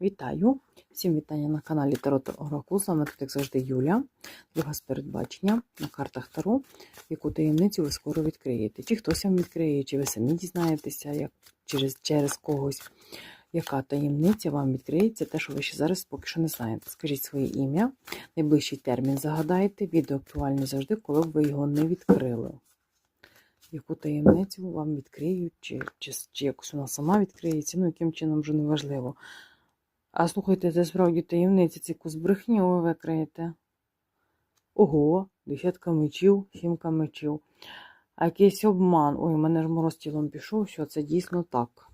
Вітаю! Всім вітання на каналі Таро Оракул. З вами тут, як завжди, Юля. Друга з передбачення на картах Таро, яку таємницю ви скоро відкриєте. Чи хтось вам відкриє, чи ви самі дізнаєтеся, як через, через когось, яка таємниця вам відкриється, те, що ви ще зараз поки що не знаєте. Скажіть своє ім'я, найближчий термін загадайте. Відео актуальне завжди, коли б ви його не відкрили. Яку таємницю вам відкриють, чи, чи, чи якось вона сама відкриється, ну яким чином вже не важливо. А слухайте, це справді таємниця, це якусь брехню ви викриєте. Ого, десятка мечів, сімка мечів. А якийсь обман. Ой, у мене ж мороз тілом пішов, що це дійсно так.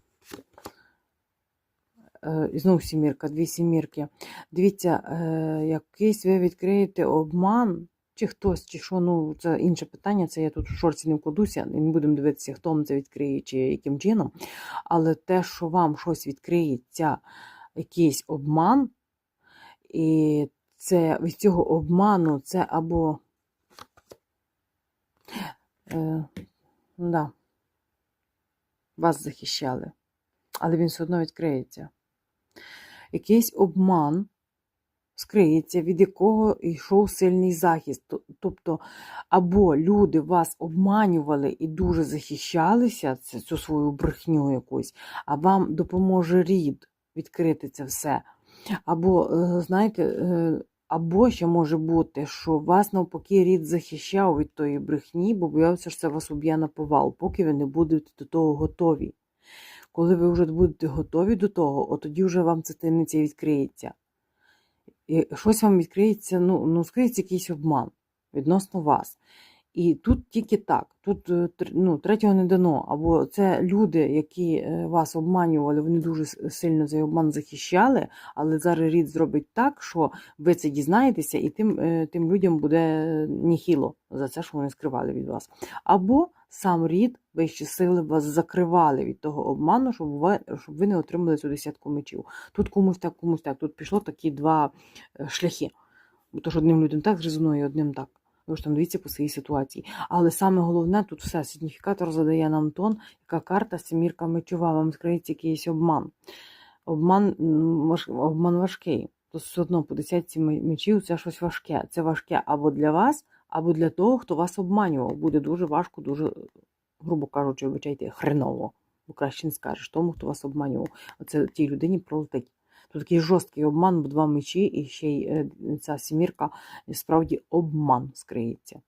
Е, І знову сімірка, дві сімірки. Дивіться, е, якийсь ви відкриєте обман, чи хтось, чи що, ну, це інше питання, це я тут в шорці не вкладуся, не будемо дивитися, хто вам це відкриє, чи яким чином. Але те, що вам щось відкриється, якийсь обман, і це від цього обману це або е, да, вас захищали, але він все одно відкриється. Якийсь обман скриється, від якого йшов сильний захист. Тобто, або люди вас обманювали і дуже захищалися, цю свою брехню якусь, а вам допоможе рід відкрити це все. Або, е, знаєте, е, або ще може бути, що вас навпаки рід захищав від тої брехні, бо боявся, що це вас уб'є на повал, поки ви не будете до того готові. Коли ви вже будете готові до того, от тоді вже вам ця таємниця відкриється. І щось вам відкриється, ну, ну скриється якийсь обман відносно вас. І тут тільки так, тут е, ну, третього не дано. Або це люди, які е, вас обманювали, вони дуже сильно цей обман захищали, але зараз рід зробить так, що ви це дізнаєтеся, і тим, е, тим людям буде ніхіло за це, що вони скривали від вас. Або сам рід, вищі сили вас закривали від того обману, щоб ви, щоб ви не отримали цю десятку мечів. Тут комусь так, комусь так. Тут пішло такі два шляхи. Бо то ж одним людям так зрезонує, одним так. Ви ж там дивіться по своїй ситуації. Але саме головне тут все. Сигніфікатор задає нам тон, яка карта сімірка мечова, вам скриється якийсь обман. Обман, обман важкий. То все одно по десятці мечів це щось важке. Це важке або для вас, або для того, хто вас обманював. Буде дуже важко, дуже, грубо кажучи, вибачайте, хреново. Бо краще не скажеш тому, хто вас обманював. Оце тій людині пролетить. Тут такий жорсткий обман, бо два мечі, і ще й е, ця сімірка справді обман скриється.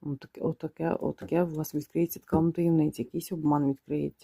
Отаке, отаке, отаке у вас відкриється така вам таємниця, якийсь обман відкриється.